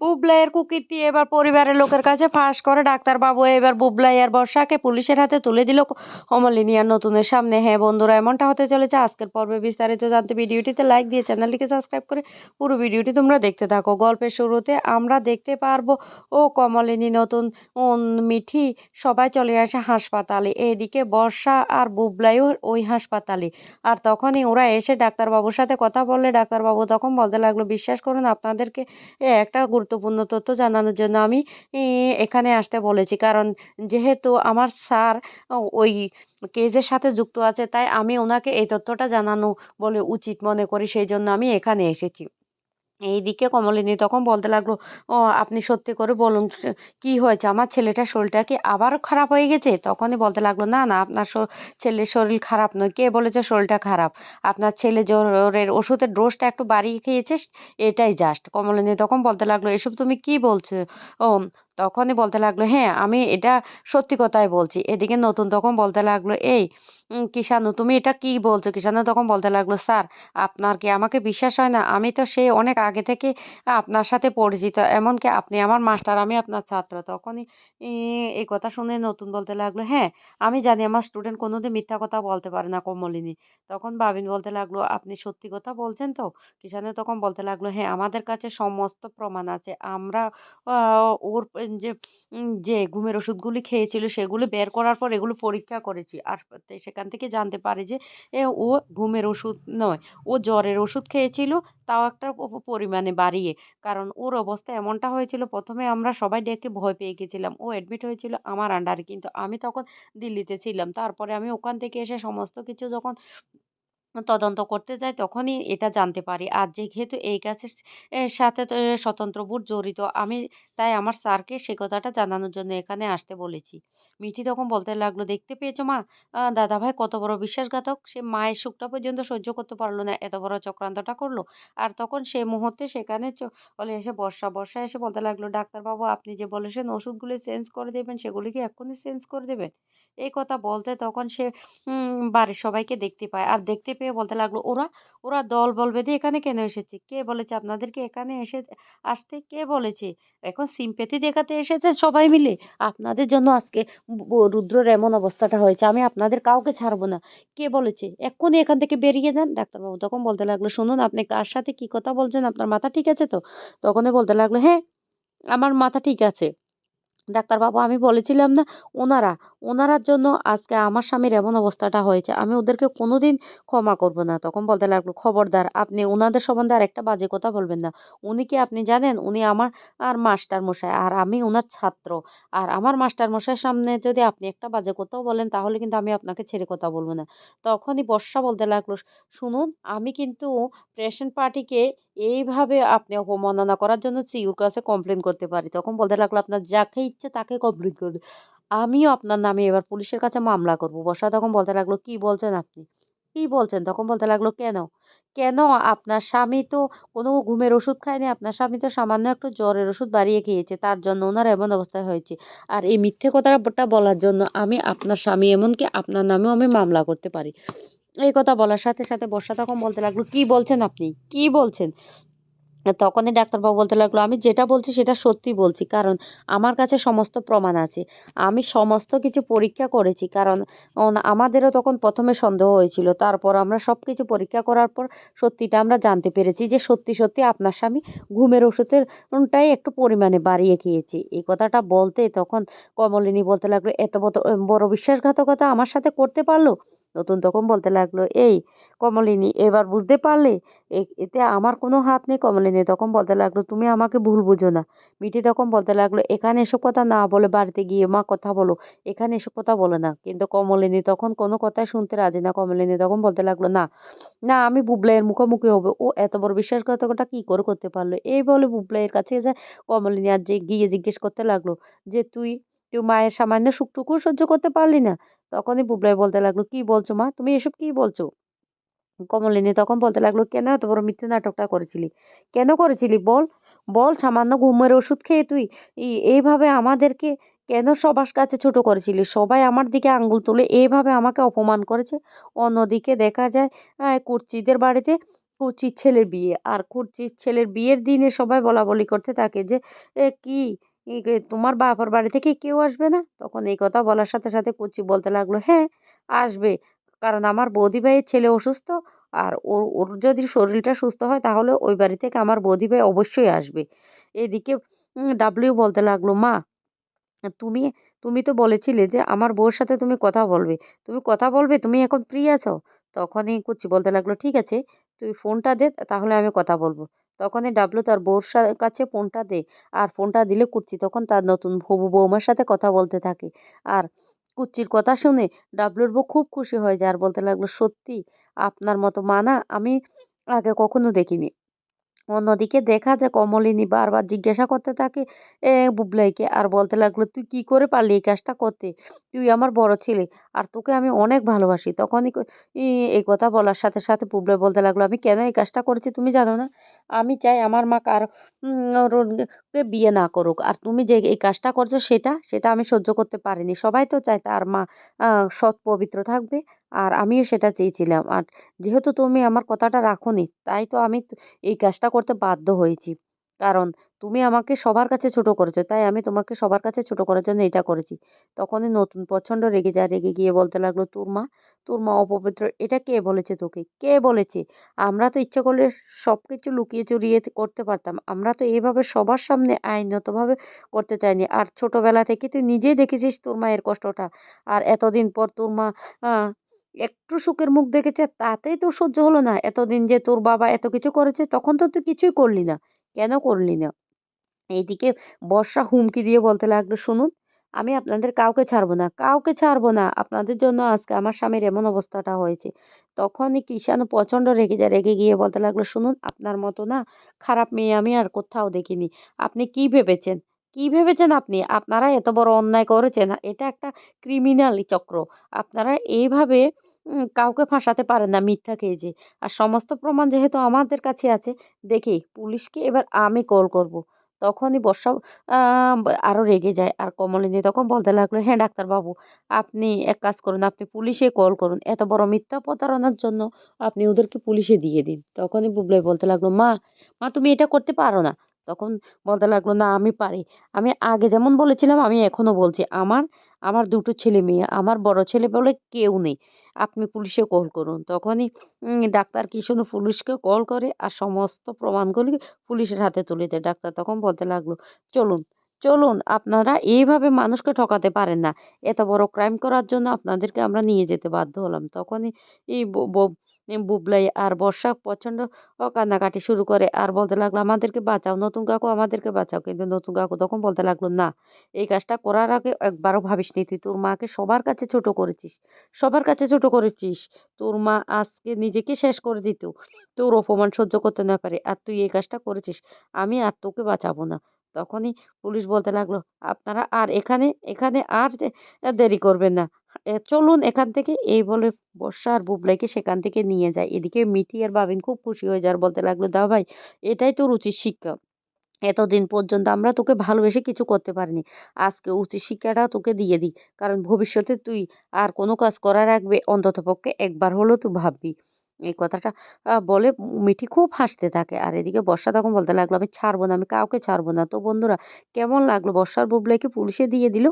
বুবলাইয়ের কুকীর্তি এবার পরিবারের লোকের কাছে ফাঁস করে। ডাক্তারবাবু এবার বুবলাই আর বর্ষাকে পুলিশের হাতে তুলে দিল। অমলিনী আর নতুনের সামনে। হ্যাঁ বন্ধুরা, এমনটা হতে চলেছে। আজকের পর্বে বিস্তারিত জানতে ভিডিওটিতে লাইক দিয়ে চ্যানেলটিকে সাবস্ক্রাইব করে পুরো ভিডিওটি তোমরা দেখতে থাকো। গল্পের শুরুতে আমরা দেখতে পারব, ও কমলিনী নতুন মিঠি সবাই চলে আসে হাসপাতালে। এদিকে বর্ষা আর বুবলাইও ওই হাসপাতালে। আর তখনই ওরা এসে ডাক্তারবাবুর সাথে কথা বললে ডাক্তারবাবু তখন বলতে লাগল, বিশ্বাস করুন, আপনাদেরকে একটা গুরুত্বপূর্ণ তথ্য জানানোর জন্য আমি এখানে আসতে বলেছি। কারণ যেহেতু আমার স্যার ওই কেজের সাথে যুক্ত আছে, তাই আমি ওনাকে এই তথ্যটা জানানো বলে উচিত মনে করি। সেই জন্য আমি এখানে এসেছি। এইদিকে কমলিনী তখন বলতে লাগল, "ও আপনি সত্যি করে বলুন কি হয়েছে? আমার ছেলেটার শরীরটা কি আবার খারাপ হয়ে গেছে?" তখনই বলতে লাগল, "না, না আপনার ছেলের শরীর খারাপ নয়। কে বলেছে শরীরটা খারাপ? আপনার ছেলে জ্বরের ওষুধের ডোজটা একটু বাড়িয়ে খেয়েছে এটাই জাস্ট।" কমলিনী তখন বলতে লাগল, "এসব তুমি কি বলছো?" ও তখনই বলতে লাগল, "হ্যাঁ, আমি এটা সত্যি কথাই বলছি।" এদিকে নতুন তখন বলতে লাগল, "এই কিষাণু তুমি এটা কি বলছো?" কিষাণু তখন বলতে লাগল, "স্যার আপনার কি আমাকে বিশ্বাস হয় না? আমি তো সেই অনেক আগে থেকে আপনার সাথে পরিচিত। এমনকি আপনি আমার মাস্টার, আমি আপনার ছাত্র। তখনই এই কথা শুনে নতুন বলতে লাগল, "হ্যাঁ, আমি জানি আমার স্টুডেন্ট কোনোদিন মিথ্যা কথা বলতে পারে না কমলিনী।" তখন বাবিন বলতে লাগল, "আপনি সত্যি কথা বলছেন তো?" কিষাণু তখন বলতে লাগল, "হ্যাঁ, আমাদের কাছে সমস্ত প্রমাণ আছে। আমরা ওর যে যে ঘুমের ওষুধগুলি খেয়েছিল সেগুলো বের করার পর এগুলো পরীক্ষা করেছি। আর সেখান থেকে জানতে পারি যে, এ ও ঘুমের ওষুধ নয়। ও জ্বরের ওষুধ খেয়েছিল, তাও একটা পরিমাণে বাড়িয়ে। কারণ ওর অবস্থা এমনটা হয়েছিল, প্রথমে আমরা সবাই ডেকে ভয় পেয়ে গেছিলাম। ও অ্যাডমিট হয়েছিল আমার আন্ডারে। কিন্তু আমি তখন দিল্লিতে ছিলাম। তারপরে আমি ওখান থেকে এসে সমস্ত কিছু যখন তদন্ত করতে যাই তখনই এটা জানতে পারি। আর যেহেতু এই কাজের সাথে স্বতন্ত্র বোর্ড জড়িত আমি তাই আমার স্যারকে সে কথাটা জানানোর জন্য এখানে আসতে বলেছি। মিঠি তখন বলতে লাগল, "দেখতে পেয়েছ মা? দাদাভাই কত বড় বিশ্বাসঘাতক। সে মায়ের সুখটা পর্যন্ত সহ্য করতে পারল না। এত বড় চক্রান্তটা করল আর তখন সে মুহূর্তে সেখানে চলে এসে বর্ষা। বর্ষা এসে বলতে লাগল, "ডাক্তারবাবু আপনি যে বলেছেন ওষুধগুলি চেঞ্জ করে দেবেন সেগুলি কি এক্ষুনি চেঞ্জ করে দেবেন?" এই কথা বলতে তখন সে বাড়ির সবাইকে দেখতে পায়। আর দেখতে পেয়ে বলতে লাগল, "ওরা, ওরা দল বল বেঁধে এখানে কেন এসেছে? কে বলেছে আপনাদেরকে এখানে এসে আসতে? কে বলেছে? এখন সিম্প্যাথি দেখাতে এসেছেন সবাই মিলে? আপনাদের জন্য আজকে রুদ্রর এমন অবস্থাটা হয়েছে। আমি আপনাদের কাউকে ছাড়বো না। কে বলেছে? এক্ষুনি এখান থেকে বেরিয়ে যান।" ডাক্তারবাবু তখন বলতে লাগল, "শুনুন আপনি কার সাথে কি কথা বলছেন? আপনার মাথা ঠিক আছে তো?" তখনই বলতে লাগল, "হ্যাঁ, আমার মাথা ঠিক আছে।" ডাক্তারবাবু আমি বলেছিলাম না ওনারা, ওনারার জন্য আজকে আমার স্বামীর এমন অবস্থাটা হয়েছে। আমি ওদেরকে কোনো দিন ক্ষমা করব না। তখন বলতে লাগল, "খবরদার আপনি ওনাদের সম্বন্ধে আরেকটা বাজে কথা বলবেন না। উনি কি আপনি জানেন? উনি আমার আর মাস্টারমশাই আর আমি ওনার ছাত্র। আর আমার মাস্টারমশাইয়ের সামনে যদি আপনি একটা বাজে কথাও বলেন তাহলে কিন্তু আমি আপনাকে ছেড়ে কথা বলব না।" তখনই বর্ষা বলতে লাগল, "শুনুন আমি কিন্তু পেশেন্ট পার্টিকে এইভাবে আপনি অবমাননা করার জন্য সিইওর কাছে কমপ্লেন করতে পারি। তখন বলতে লাগল, "আপনার যাকে ইচ্ছে তাকে কমপ্লেন করবে। আমিও আপনার নামে এবার পুলিশের কাছে মামলা করব।" বর্ষা তখন বলতে লাগল, "কি বলছেন আপনি? কি বলছেন?" তখন বলতে লাগল, "কেন? কেন? আপনার স্বামী তো কোনো ঘুমের ওষুধ খায়নি। আপনার স্বামী তো সামান্য একটু জ্বরের ওষুধ বাড়িয়ে খেয়েছে। তার জন্য ওনার এমন অবস্থা হয়েছে। আর এই মিথ্যে কথাটা বলার জন্য আমি আপনার স্বামী এমনকি আপনার নামেও আমি মামলা করতে পারি।" এই কথা বলার সাথে, সাথে বর্ষা তখন বলতে লাগল, "কি বলছেন আপনি? কি বলছেন?" তখনই ডাক্তারবাবু বলতে লাগল, "আমি যেটা বলছি সেটা সত্যি বলছি। কারণ আমার কাছে সমস্ত প্রমাণ আছে। আমি সমস্ত কিছু পরীক্ষা করেছি। কারণ আমাদেরও তখন প্রথমে সন্দেহ হয়েছিল। তারপর আমরা সব কিছু পরীক্ষা করার পর সত্যিটা আমরা জানতে পেরেছি যে সত্যি, সত্যি আপনার স্বামী ঘুমের ওষুধের টাই একটু পরিমাণে বাড়িয়ে খেয়েছে।" এই কথাটা বলতে তখন কমলিনী বলতে লাগল, "এত বড় বিশ্বাসঘাতকতা আমার সাথে করতে পারল?" নতুন তখন বলতে লাগল, "এই কমলিনী এবার বুঝতে পারলে? এতে আমার কোনো হাত নেই।" কমলিনী তখন বলতে লাগল, "তুমি আমাকে ভুল বুঝো না।" মিটি তখন বলতে লাগল, "এখানে এসব কথা না বলে বাড়িতে গিয়ে মা কথা বলো। এখানে এসব কথা বলে না।" কিন্তু কমলিনী তখন কোনো কথাই শুনতে রাজি না। কমলিনী তখন বলতে লাগল, "না, না আমি বুবলাইয়ের মুখোমুখি হব। ও এত বড় বিশ্বাসঘাতকতা কি করে করতে পারল?" এই বলে বুবলাইয়ের কাছে যায় কমলিনী আর যে গিয়ে জিজ্ঞেস করতে লাগল যে, "তুই, তুই মায়ের সামান্য সুখটুকুও সহ্য করতে পারলি না?" তখনই বুবলাই বলতে লাগল, "কি বলছো মা? তুমি এসব কি বলছো?" কমলিনী তখন বলতে লাগল, "কেন এত বড় মিথ্যে নাটকটা করেছিলি? কেন করেছিলি বল? বল সামান্য ঘুমের ওষুধ খেয়ে তুই এইভাবে আমাদেরকে কেন সবার কাছে ছোট করেছিলি? সবাই আমার দিকে আঙ্গুল তুলে এভাবে আমাকে অপমান করেছে। অন্যদিকে দেখা যায় কুর্চিদের বাড়িতে কুচির ছেলের বিয়ে আর কুচির ছেলের বিয়ের দিনে সবাই বলাবলি করতে থাকে যে কে তোমার বাপের বাড়ি থেকে কেউ আসবে না? তখন এই কথা বলার সাথে সাথে কুচি বলতে লাগল হ্যাঁ আসবে। কারণ আমার বৌদি ভাইয়ের ছেলে অসুস্থ। আর ওর ওর যদি শরীরটা সুস্থ হয়, তাহলে ওই বাড়ি থেকে আমার বৌদি ভাই অবশ্যই আসবে। এদিকে ডাবলিউ বলতে লাগল, মা, তুমি তুমি তো বলেছিলে যে আমার বউর সাথে তুমি কথা বলবে। তুমি কথা বলবে, তুমি এখন ফ্রি আছো? তখনই কুচি বলতে লাগল, ঠিক আছে, তুই ফোনটা দে, তাহলে আমি কথা বলব। তখনই ডাবলু তার বউর কাছে ফোনটা দে। আর ফোনটা দিলে কুচি তখন তার নতুন হবু বৌমার সাথে কথা বলতে থাকে। আর কুচ্চির কথা শুনে ডাবলুর বউ খুব খুশি হয়ে যায় আর বলতে লাগল, সত্যি, আপনার মতো মানা আমি আগে কখনো দেখিনি। অন্যদিকে দেখা যায় কমলিনী বারবার জিজ্ঞাসা করতে থাকে, এ বুবলাইকে। আর বলতে লাগল, তুই কি করে পারলি এই কাজটা করতে? তুই আমার বড় ছেলে, আর তোকে আমি অনেক ভালোবাসি। তখনই এই কথা বলার সাথে সাথে বুবলাই বলতে লাগল, আমি কেন এই কাজটা করেছি তুমি জানো না? আমি চাই আমার মা কার বিয়ে না করুক। আর তুমি যে এই কাজটা করছ সেটা সেটা আমি সহ্য করতে পারিনি। সবাই তো চায় তার মা সৎ পবিত্র থাকবে। আর আমিও সেটা চেয়েছিলাম। আর যেহেতু তুমি আমার কথাটা রাখোনি, তাই তো আমি এই কাজটা করতে বাধ্য হয়েছি। কারণ তুমি আমাকে সবার কাছে ছোট করেছ। তাই আমি তোমাকে সবার কাছে ছোট করার জন্য এটা করেছি। তখনই নতুন প্রচণ্ড রেগে যায়। রেগে গিয়ে বলতে লাগল, "তোর মা, তোর মা অপবিত্র। এটা কে বলেছে তোকে? কে বলেছে? আমরা তো ইচ্ছে করলে সব কিছু লুকিয়ে চুরিয়ে করতে পারতাম। আমরা তো এভাবে সবার সামনে আইনতভাবে করতে চাইনি। আর ছোটবেলা থেকে তুই নিজেই দেখেছিস তোর মায়ের কষ্টটা। আর এতদিন পর তোর মা একটু সুখের মুখ দেখেছে তাতেই তোর সহ্য হলো না। এতদিন যে তোর বাবা এত কিছু করেছে তখন তো তুই কিছুই করলি না। কেন করলি না? এইদিকে বর্ষা হুমকি দিয়ে বলতে লাগল, "শুনুন, আমি আপনাদের কাউকে ছাড়বো না, কাউকে ছাড়বো না। আপনাদের জন্য আজকে আমার স্বামীর এমন অবস্থাটা হয়েছে।" তখনই কৃষাণু প্রচণ্ড রেগে যায়। রেগে গিয়ে বলতে লাগল, "শুনুন, আপনার মতো না খারাপ মেয়ে আমি আর কোথাও দেখিনি। আপনি কি ভেবেছেন? কি ভেবেছেন আপনি? আপনারা এত বড় অন্যায় করেছেন। এটা একটা ক্রিমিনাল চক্র। আপনারা এইভাবে কাউকে ফাঁসাতে পারেন না মিথ্যা কেসে। আর সমস্ত প্রমাণ যেহেতু আমাদের কাছে আছে, দেখি পুলিশকে এবার আমি কল করব।" তখনই বর্ষা আরও রেগে যায়। আর কমলিনী তখন বলতে লাগল, "হ্যাঁ ডাক্তারবাবু, আপনি এক কাজ করুন, আপনি পুলিশে কল করুন। এত বড় মিথ্যা প্রতারণার জন্য আপনি ওদেরকে পুলিশে দিয়ে দিন।" তখনই বুবলাই বলতে লাগল, "মা, মা তুমি এটা করতে পারো না।" তখন বলতে লাগল, "না আমি পারি। আমি আগে যেমন বলেছিলাম আমি এখনও বলছি। আমার আমার দুটো ছেলে-মেয়ে। আমার বড় ছেলে বলে কেউ নেই। আপনি পুলিশে কল করুন।" তখনই ডাক্তার কিষাণু পুলিশকে কল করে আর সমস্ত প্রমাণগুলি পুলিশের হাতে তুলে দেয়। ডাক্তার তখন বলতে লাগল, "চলুন, চলুন আপনারা এইভাবে মানুষকে ঠকাতে পারেন না। এত বড় ক্রাইম করার জন্য আপনাদেরকে আমরা নিয়ে যেতে বাধ্য হলাম।" তখনই এই বুবলাই আর বর্ষা প্রচণ্ড কান্নাকাটি শুরু করে আর বলতে লাগল, "আমাদেরকে বাঁচাও, নতুন কাকু আমাদেরকে বাঁচাও।" কিন্তু নতুন কাকু তখন বলতে লাগল, "না, এই কাজটা করার আগে একবারও ভাবিসনি তুই তোর মাকে সবার কাছে ছোট করেছিস। সবার কাছে ছোট করেছিস। তোর মা আজকে নিজেকে শেষ করে দিত। তোর অপমান সহ্য করতে না পারে। আর তুই এই কাজটা করেছিস। আমি আর তোকে বাঁচাবো না। তখনই পুলিশ বলতে লাগল, "আপনারা আর এখানে এখানে আর দেরি করবেন না। চলুন এখান থেকে।" এই বলে বর্ষা আর বুবলাইকে সেখান থেকে নিয়ে যায়। এদিকে মিঠি আর বাবিন খুব খুশি হয়ে যায় বলতে লাগল, "দাও ভাই, এটাই তোর উচিত শিক্ষা। এতদিন পর্যন্ত আমরা তোকে ভালোবেসে কিছু করতে পারিনি। আজকে উচিত শিক্ষাটা তোকে দিয়ে দিই। কারণ ভবিষ্যতে তুই আর কোনো কাজ করার আগে অন্ততপক্ষে একবার হলেও তুই ভাববি।" এই কথাটা বলে মিঠি খুব হাসতে থাকে। আর এদিকে বর্ষা তখন বলতে লাগল, "আমি ছাড়বো না, আমি কাউকে ছাড়বো না।" তো বন্ধুরা কেমন লাগল বর্ষার বুবলাইকে পুলিশে দিয়ে দিল?